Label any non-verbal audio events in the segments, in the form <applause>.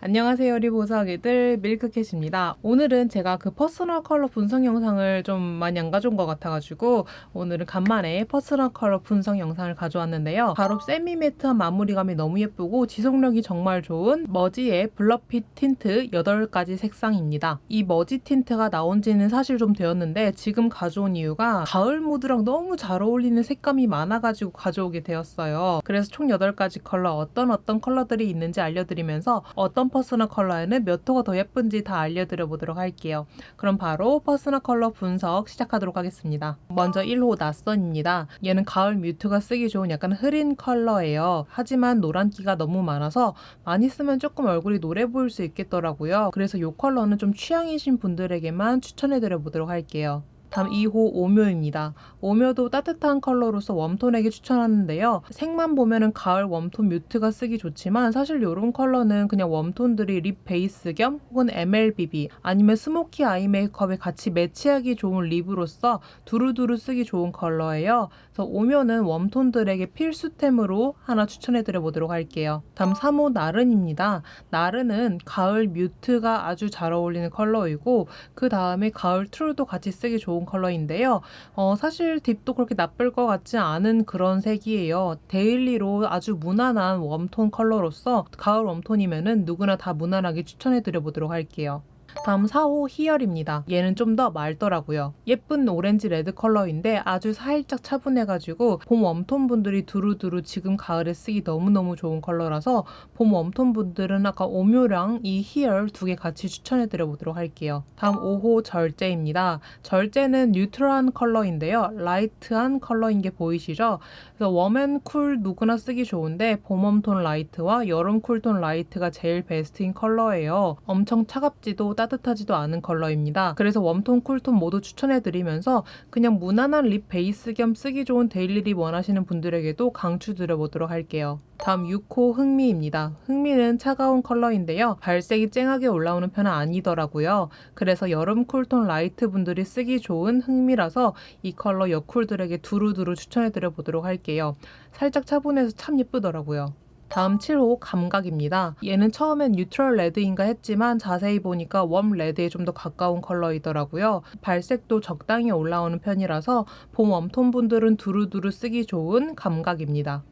안녕하세요, 우리 보석이들 밀크캣입니다. 오늘은 제가 그 퍼스널 컬러 분석 영상을 좀 많이 안 가져온 것 같아가지고 오늘은 간만에 퍼스널 컬러 분석 영상을 가져왔는데요. 바로 세미 매트한 마무리감이 너무 예쁘고 지속력이 정말 좋은 머지의 블러핏 틴트 8가지 색상입니다. 이 머지 틴트가 나온 지는 사실 좀 되었는데 지금 가져온 이유가 가을 무드랑 너무 잘 어울리는 색감이 많아가지고 가져오게 되었어요. 그래서 총 8가지 컬러 어떤 어떤 컬러들이 있는지 알려드리면서 어떤 퍼스널 컬러에는 몇 호가 더 예쁜지 다 알려드려 보도록 할게요. 그럼 바로 퍼스널 컬러 분석 시작하도록 하겠습니다. 먼저 1호 낯선입니다. 얘는 가을 뮤트가 쓰기 좋은 약간 흐린 컬러예요. 하지만 노란기가 너무 많아서 많이 쓰면 조금 얼굴이 노래 보일 수 있겠더라고요. 그래서 이 컬러는 좀 취향이신 분들에게만 추천해드려 보도록 할게요. 다음 2호 오묘입니다. 오묘도 따뜻한 컬러로서 웜톤에게 추천하는데요. 색만 보면은 가을 웜톤 뮤트가 쓰기 좋지만 사실 이런 컬러는 그냥 웜톤들이 립 베이스 겸 혹은 MLBB 아니면 스모키 아이 메이크업에 같이 매치하기 좋은 립으로서 두루두루 쓰기 좋은 컬러예요. 그래서 오묘는 웜톤들에게 필수템으로 하나 추천해드려 보도록 할게요. 다음 3호 나른입니다. 나른은 가을 뮤트가 아주 잘 어울리는 컬러이고 그 다음에 가을 툴도 같이 쓰기 좋은 컬러인데요. 어, 사실 딥도 그렇게 나쁠 것 같지 않은 그런 색이에요. 데일리로 아주 무난한 웜톤 컬러로서 가을 웜톤이면은 누구나 다 무난하게 추천해드려 보도록 할게요. 다음 4호 희열입니다. 얘는 좀 더 맑더라고요. 예쁜 오렌지 레드 컬러인데 아주 살짝 차분해가지고 봄 웜톤 분들이 두루두루 지금 가을에 쓰기 너무너무 좋은 컬러라서 봄 웜톤 분들은 아까 오묘랑 이 희열 두 개 같이 추천해드려 보도록 할게요. 다음 5호 절제입니다. 절제는 뉴트럴한 컬러인데요. 라이트한 컬러인 게 보이시죠? 그래서 웜앤쿨 누구나 쓰기 좋은데 봄 웜톤 라이트와 여름 쿨톤 라이트가 제일 베스트인 컬러예요. 엄청 차갑지도 따뜻하지도 않은 컬러입니다. 그래서 웜톤, 쿨톤 모두 추천해드리면서 그냥 무난한 립 베이스 겸 쓰기 좋은 데일리 립 원하시는 분들에게도 강추드려보도록 할게요. 다음 6호 흥미입니다. 흥미는 차가운 컬러인데요. 발색이 쨍하게 올라오는 편은 아니더라고요. 그래서 여름 쿨톤 라이트 분들이 쓰기 좋은 흥미라서 이 컬러 여쿨들에게 두루두루 추천해드려 보도록 할게요. 살짝 차분해서 참 예쁘더라고요. 다음 7호 감각입니다. 얘는 처음엔 뉴트럴 레드인가 했지만 자세히 보니까 웜 레드에 좀 더 가까운 컬러이더라고요. 발색도 적당히 올라오는 편이라서 봄 웜톤 분들은 두루두루 쓰기 좋은 감각입니다.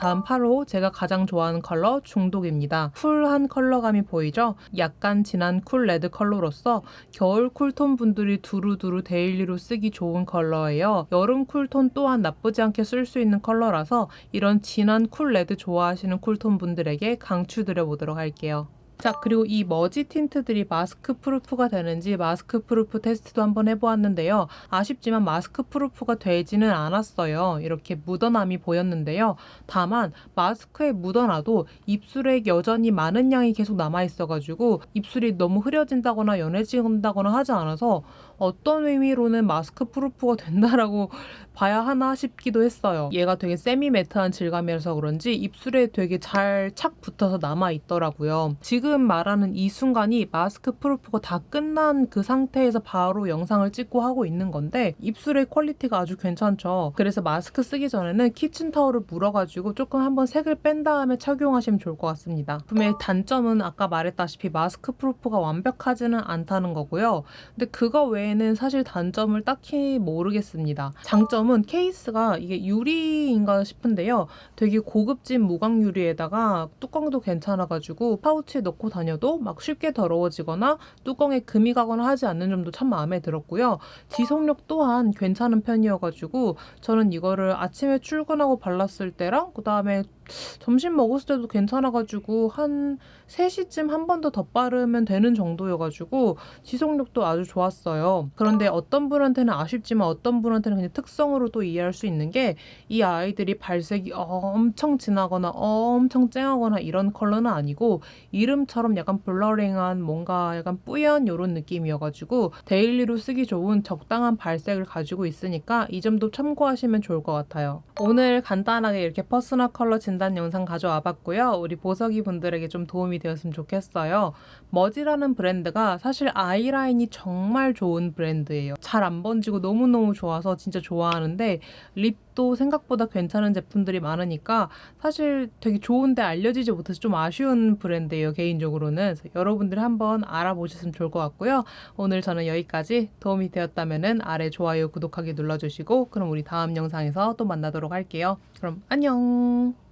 다음 8호 제가 가장 좋아하는 컬러 중독입니다. 쿨한 컬러감이 보이죠? 약간 진한 쿨 레드 컬러로서 겨울 쿨톤 분들이 두루두루 데일리로 쓰기 좋은 컬러예요. 여름 쿨톤 또한 나쁘지 않게 쓸 수 있는 컬러라서 이런 진한 쿨 레드 좋아하시는 쿨톤 분들에게 강추드려 보도록 할게요. 자, 그리고 이 머지 틴트들이 마스크 프루프가 되는지 마스크 프루프 테스트도 한번 해보았는데요. 아쉽지만 마스크 프루프가 되지는 않았어요. 이렇게 묻어남이 보였는데요. 다만 마스크에 묻어나도 입술에 여전히 많은 양이 계속 남아있어가지고 입술이 너무 흐려진다거나 연해진다거나 하지 않아서 어떤 의미로는 마스크 프루프가 된다라고 <laughs> 봐야 하나 싶기도 했어요. 얘가 되게 세미 매트한 질감이라서 그런지 입술에 되게 잘 착 붙어서 남아 있더라고요. 지금 말하는 이 순간이 마스크 프루프가 다 끝난 그 상태에서 바로 영상을 찍고 하고 있는 건데 입술의 퀄리티가 아주 괜찮죠. 그래서 마스크 쓰기 전에는 키친타올을 물어가지고 조금 한번 색을 뺀 다음에 착용하시면 좋을 것 같습니다. 분명히 단점은 아까 말했다시피 마스크 프루프가 완벽하지는 않다는 거고요. 근데 그거 외에는 사실 단점을 딱히 모르겠습니다. 장점은 케이스가 이게 유리인가 싶은데요. 되게 고급진 무광 유리에다가 뚜껑도 괜찮아가지고 파우치에 넣고 다녀도 막 쉽게 더러워지거나 뚜껑에 금이 가거나 하지 않는 점도 참 마음에 들었고요. 지속력 또한 괜찮은 편이어가지고 저는 이거를 아침에 출근하고 발랐을 때랑 그 다음에 점심 먹었을 때도 괜찮아가지고 한 3시쯤 한 번 더 덧바르면 되는 정도여가지고 지속력도 아주 좋았어요. 그런데 어떤 분한테는 아쉽지만 어떤 분한테는 그냥 특성으로 또 이해할 수 있는 게 이 아이들이 발색이 엄청 진하거나 엄청 쨍하거나 이런 컬러는 아니고 이름처럼 약간 블러링한 뭔가 약간 뿌연 이런 느낌이어가지고 데일리로 쓰기 좋은 적당한 발색을 가지고 있으니까 이 점도 참고하시면 좋을 것 같아요. 오늘 간단하게 이렇게 퍼스널 컬러 진단 간단 영상 가져와 봤고요. 우리 보석이 분들에게 좀 도움이 되었으면 좋겠어요. 머지라는 브랜드가 사실 아이라인이 정말 좋은 브랜드예요. 잘 안 번지고 너무너무 좋아서 진짜 좋아하는데 립도 생각보다 괜찮은 제품들이 많으니까 사실 되게 좋은데 알려지지 못해서 좀 아쉬운 브랜드예요. 개인적으로는. 그래서 여러분들이 한번 알아보셨으면 좋을 것 같고요. 오늘 저는 여기까지 도움이 되었다면 아래 좋아요, 구독하기 눌러주시고 그럼 우리 다음 영상에서 또 만나도록 할게요. 그럼 안녕!